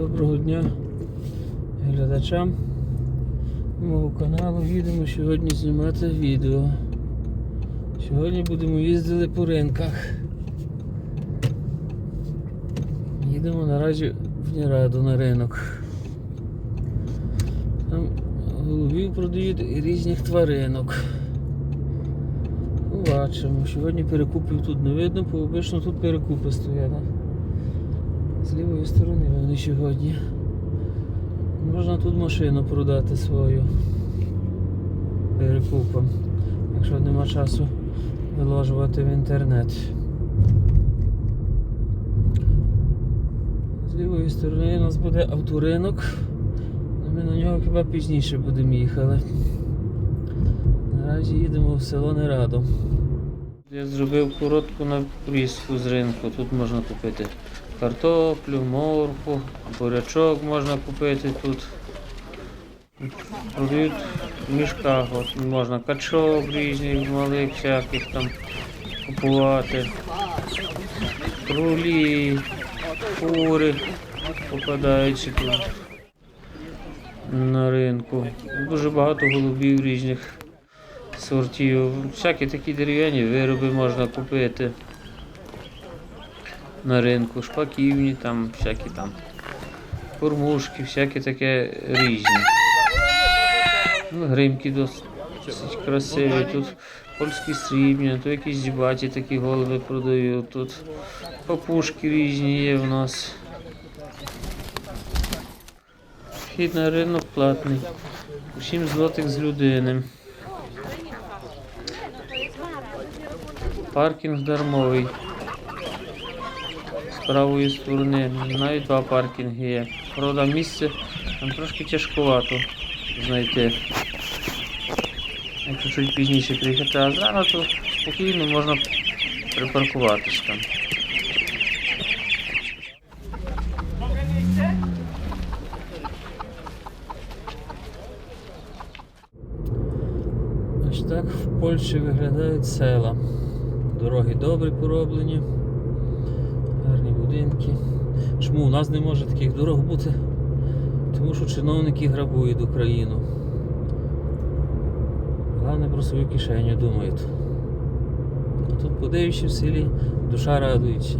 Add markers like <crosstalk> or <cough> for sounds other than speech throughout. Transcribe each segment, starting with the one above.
Доброго дня глядачам мого каналу. Їдемо сьогодні знімати відео. Сьогодні будемо їздити по ринках. Їдемо наразі в Ніраду на ринок. Там голубів продають і різних тваринок. Побачимо. Сьогодні перекупів тут не видно, бо обично тут перекупи стоять. З лівої сторони вони сьогодні. Можна тут машину продати свою перекупом, якщо нема часу виложувати в інтернет. З лівої сторони у нас буде авторинок. але Ми на нього хіба пізніше будемо їхати. Наразі їдемо в село Нерадо. Я зробив коротку напрізку з ринку. Тут можна купити картоплю, моркву, бурячок можна купити тут. Продають в мішках, от можна качок різних, малих всяких там купувати. Крулі, кури попадаються тут на ринку. Дуже багато голубів різних сортів. Всякі такі дерев'яні вироби можна купити на ринку, шпаківні, там, всякі там кормушки, всякі таке різні. Ну, гримки досить красиві. Тут польські срібні, то якісь дібаті такі голуби продають. Тут папушки різні є в нас. Вхід на ринок платний. 7 злотих з людини. Паркінг дармовий. Правої сторони. Навіть два паркінги є. Правда, місце там трошки тяжкувато знайти. Якщо чуть пізніше приїхати, а зрано, то спокійно можна припаркуватись там. Ось так в Польщі виглядають села. Дороги добре пороблені, будинки. Чому у нас не може таких дорог бути? Тому що чиновники грабують Україну. Головне про свою кишеню думають. Тут подивишся в селі, душа радується.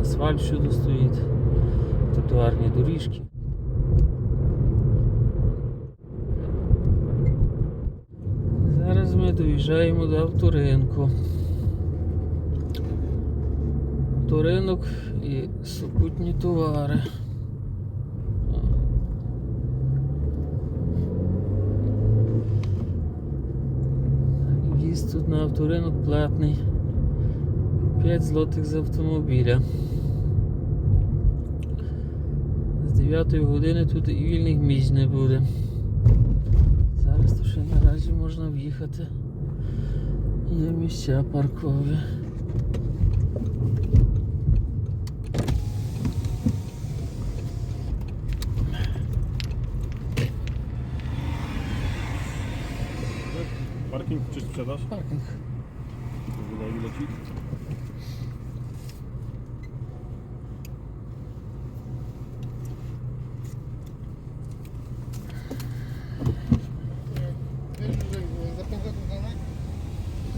Асфальт всюди стоїть, тротуарні доріжки. Зараз ми доїжджаємо до авторинку. Авторинок і супутні товари. В'їзд тут на авторинок платний. 5 злотих з автомобіля. З 9 години тут і вільних місць не буде. Зараз то ще наразі можна в'їхати. Є місця паркові. Parking czy sprzedaż? Паркінг. Wydaje leci.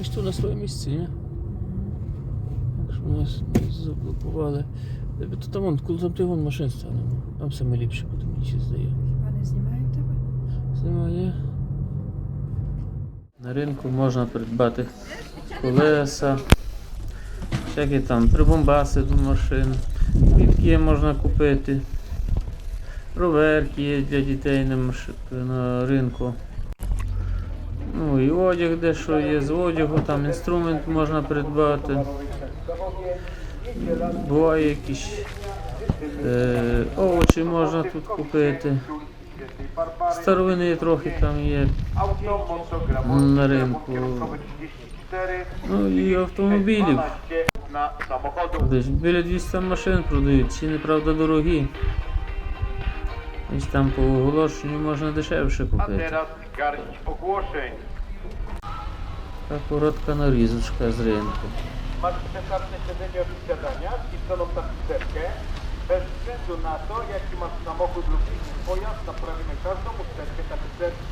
Ось тут на своє місце, ні? Якщо нас заблокували. Тобі То там вон, коли там ти вон машин стане. Там саме ліпше буде, мені ще здає. Не знімають тебе? Знімає. Ринку можна придбати колеса, всякі там прибомбаси до машин, квітки можна купити, роверки є для дітей на, маш... на ринку. Ну і одяг дещо є, з одягу, там інструмент можна придбати. Буває якісь е, овочі можна тут купити. Старовини трохи там є на ринку. Ну і автомобілів. Десь біля 200 машин продають, ціни, правда, дорогі. Ось там по оголошенню можна дешевше купити. Така коротка нарізочка з ринку. masz przeszarpne siedzenie w siadaniach i stroną tapicerkę. Bez względu na to, jaki masz samochód lub inny pojazd, naprawimy każdą usterkę tapicerką.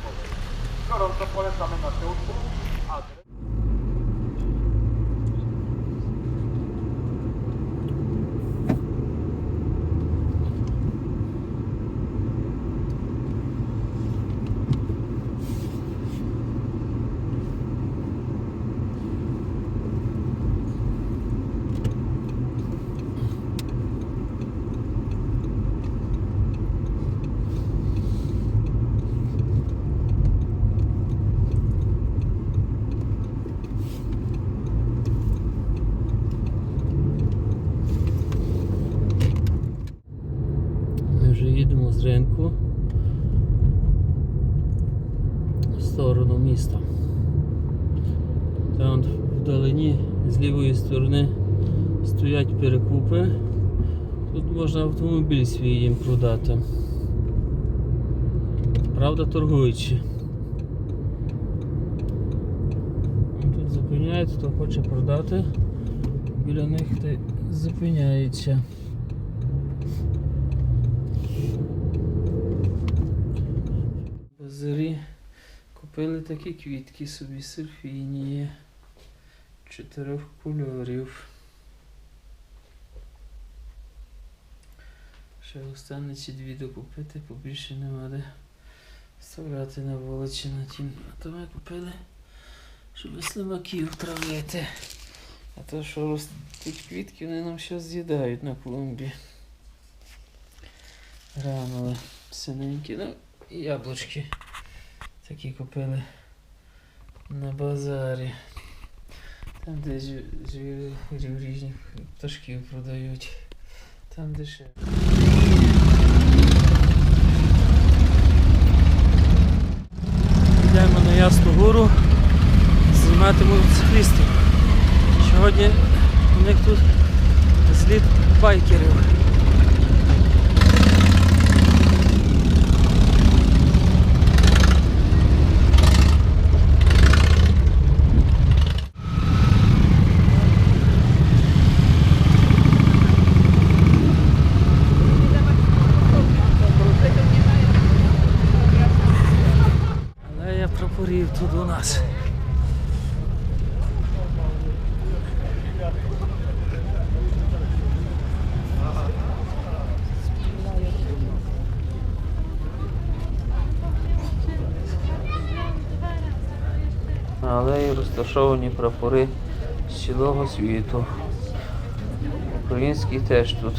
Gorąco polecamy nasze usługi. Ринку в сторону міста. Там вдалині з лівої сторони стоять перекупи. Тут можна автомобіль свій їм продати. Правда, торгуючи. Тут зупиняють, хто хоче продати. Біля них й зупиняється. Базарі купили такі квітки собі серфінії чотирьох кольорів. Ще ці дві докупити, побільше нема де вставляти на вулиці на тім. А то ми купили, щоб слимаків травити. А то що ростуть квітки, вони нам ще з'їдають на клумбі. Гранули синенькі, ну і яблучки. Такі купили на базарі. Там, де звірів різних пташків продають. Там дешевше. Йдемо на Ясну гору знімати мотоциклістів. Сьогодні у них тут зліт байкерів. Алея прапорів тут у нас. Розташовані прапори з цілого світу. Український теж тут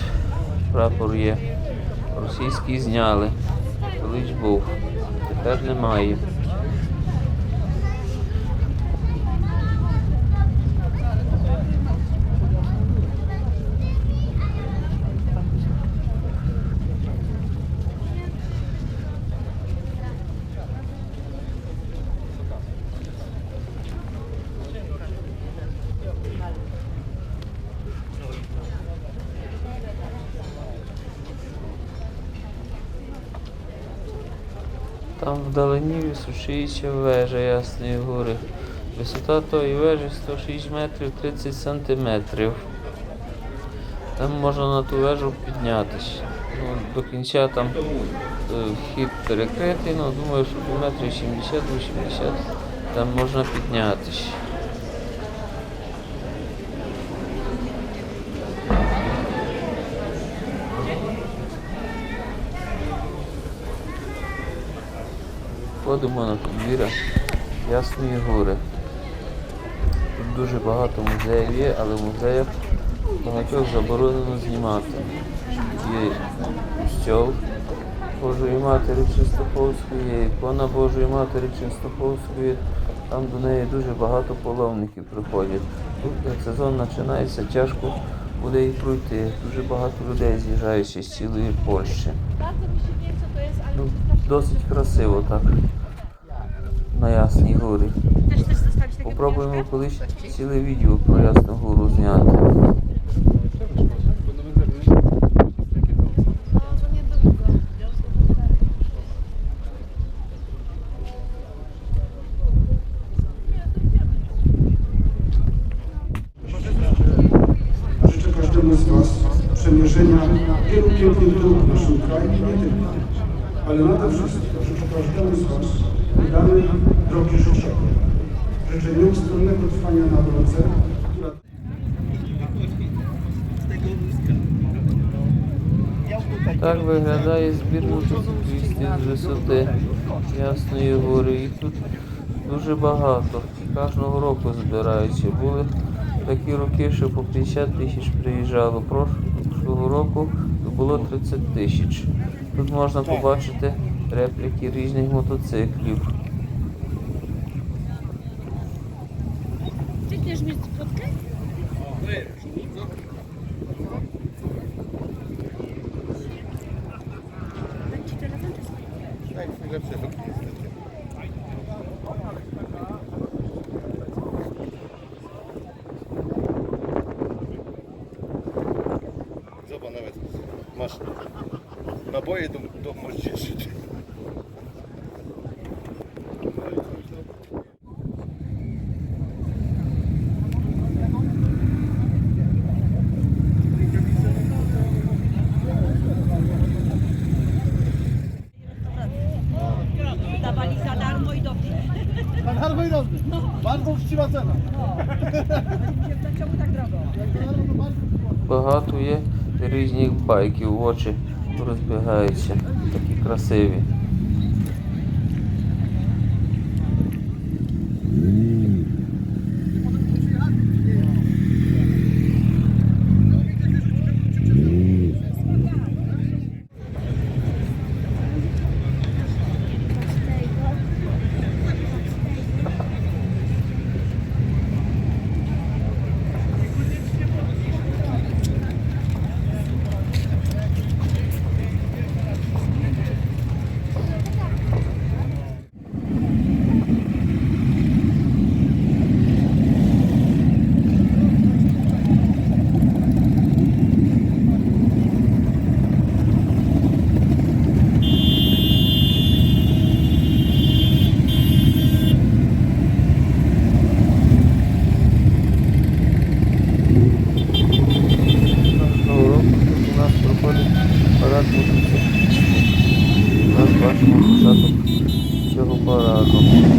прапор є. Російський зняли. Колись був. Тепер немає. Там вдалині височується вежа Ясної Гори. Висота тої вежі 106 метрів 30 сантиметрів. Там можна на ту вежу піднятися. Ну, до кінця там е, вхід перекритий, ну думаю, що по метрі 70-80 там можна піднятися. Ходимо на подвір'я Ясної Гори. Тут дуже багато музеїв є, але в музеях багатьох заборонено знімати. Є костьол Божої Матері Чистоповської, є ікона Божої Матері Чистоповської. Там до неї дуже багато паломників приходять. Тут як сезон починається, тяжко буде і пройти. Дуже багато людей з'їжджаючи з цілої Польщі. Ну, досить красиво так. На Ясній горі. Попробуємо колись ціле відео про Ясну гору зняти. Niedługo. każdemu z Was przemierzenia wielu pięknych dróg w naszym kraju i nie tylko. Ale nade wszystko życzę każdemu z Was udanej drogi życiowej. Życzę nieustannego trwania na drodze, Так виглядає збір мотоциклістів з висоти Ясної гори. Їх тут дуже багато. Кожного року збираючи. Були такі роки, що по 50 тисяч приїжджало. Прошлого року було 30 тисяч. Тут можна побачити репліки різних мотоциклів. Masz naboje do, do moździerzyć. Za darmo i dobrze. Na darmo i dobrze. No. Bardzo uczciwa cena. No. <laughs> Czemu tak drogo? Jak to darmo, bardzo різних байків, очі розбігаються, такі красиві. Кожного року тут у нас проходить парад мотоциклістів. У нас бачимо початок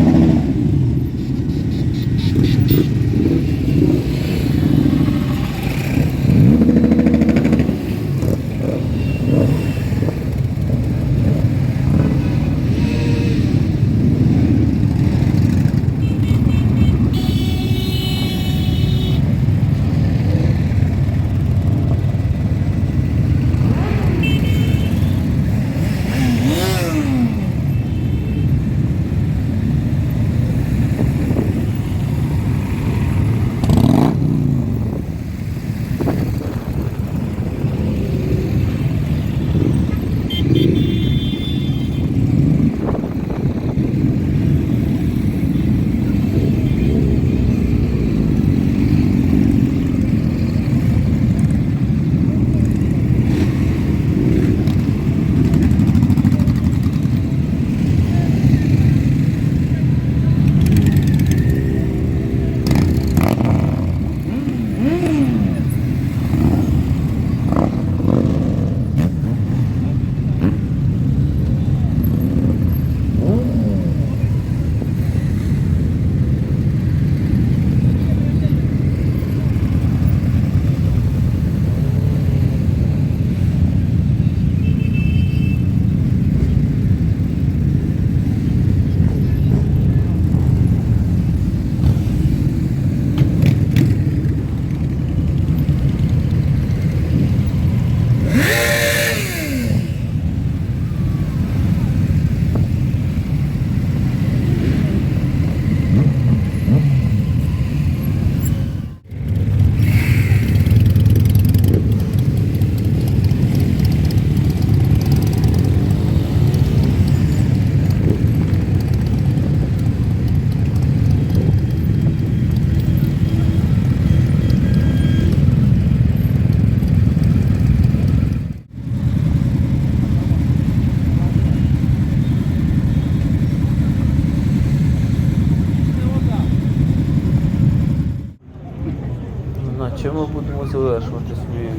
чому будемо завершувати свою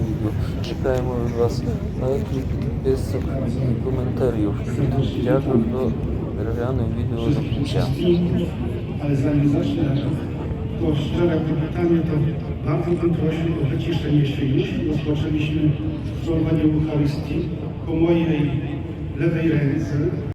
Чекаємо від вас лайків, підписок і коментарів. Дякую, хто переглянув відео до кінця. Ale zanim zacznę to szczere pytanie, to bardzo bym prosił o wyciszenie się już. Rozpoczęliśmy sprawowanie Eucharystii po mojej lewej ręce